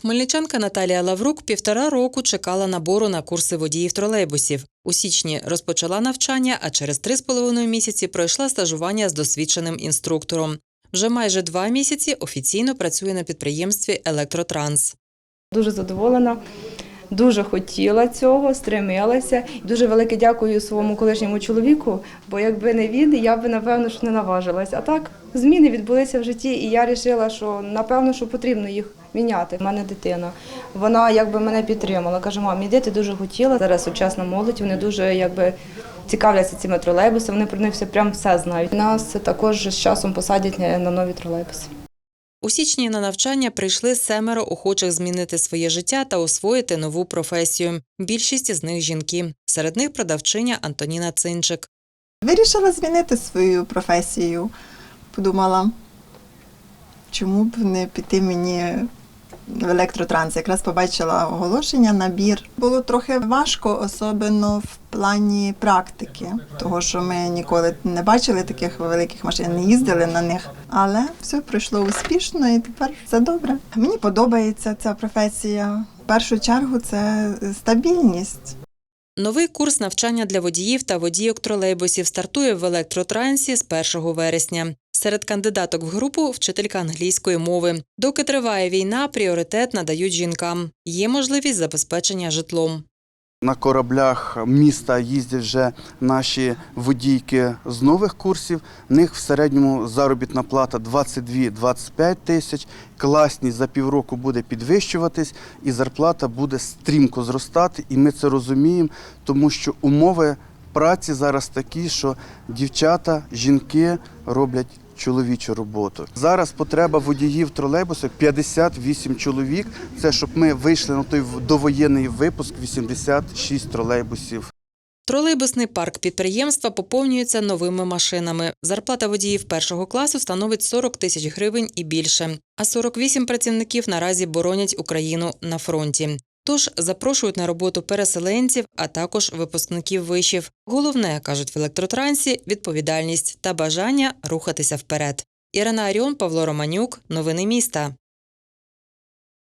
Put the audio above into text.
Хмельничанка Наталія Лаврук півтора року чекала набору на курси водіїв тролейбусів. У січні розпочала навчання, а через три з половиною місяці пройшла стажування з досвідченим інструктором. Вже майже два місяці офіційно працює на підприємстві Електротранс. Дуже задоволена, дуже хотіла цього, стремилася. І Дуже велике дякую своєму колишньому чоловіку, бо якби не він, я б напевно не наважилась. А так зміни відбулися в житті, і я вирішила, що напевно що потрібно їх міняти. У мене дитина. Вона якби мене підтримала. Каже, мам, іди, ти дуже хотіла. Зараз сучасна молодь, вони дуже якби. Цікавляться цими тролейбусами, вони про них все прям все знають. Нас також з часом посадять на нові тролейбуси. У січні на навчання прийшли семеро охочих змінити своє життя та освоїти нову професію. Більшість з них жінки. Серед них продавчиня Антоніна Цинчик. Вирішила змінити свою професію. Подумала, чому б не піти мені в електротранс. Якраз побачила оголошення, набір. Було трохи важко, особливо в плані практики, того що ми ніколи не бачили таких великих машин, не їздили на них. Але все пройшло успішно і тепер все добре. Мені подобається ця професія. В першу чергу це стабільність. Новий курс навчання для водіїв та водійок тролейбусів стартує в електротрансі з 1 вересня. Серед кандидаток в групу вчителька англійської мови. Доки триває війна, пріоритет надають жінкам. Є можливість забезпечення житлом. На кораблях міста їздять вже наші водійки з нових курсів. В них в середньому заробітна плата 22-25 тисяч. Класність за півроку буде підвищуватись, і зарплата буде стрімко зростати. І ми це розуміємо, тому що умови праці зараз такі, що дівчата, жінки роблять чоловічу роботу. Зараз потреба водіїв тролейбусів 58 чоловік. Це щоб ми вийшли на той довоєнний випуск 86 тролейбусів. Тролейбусний парк підприємства поповнюється новими машинами. Зарплата водіїв першого класу становить 40 тисяч гривень і більше. А 48 працівників наразі боронять Україну на фронті. Тож запрошують на роботу переселенців, а також випускників вишів. Головне, кажуть в електротрансі, відповідальність та бажання рухатися вперед. Ірина Аріон, Павло Романюк. Новини міста.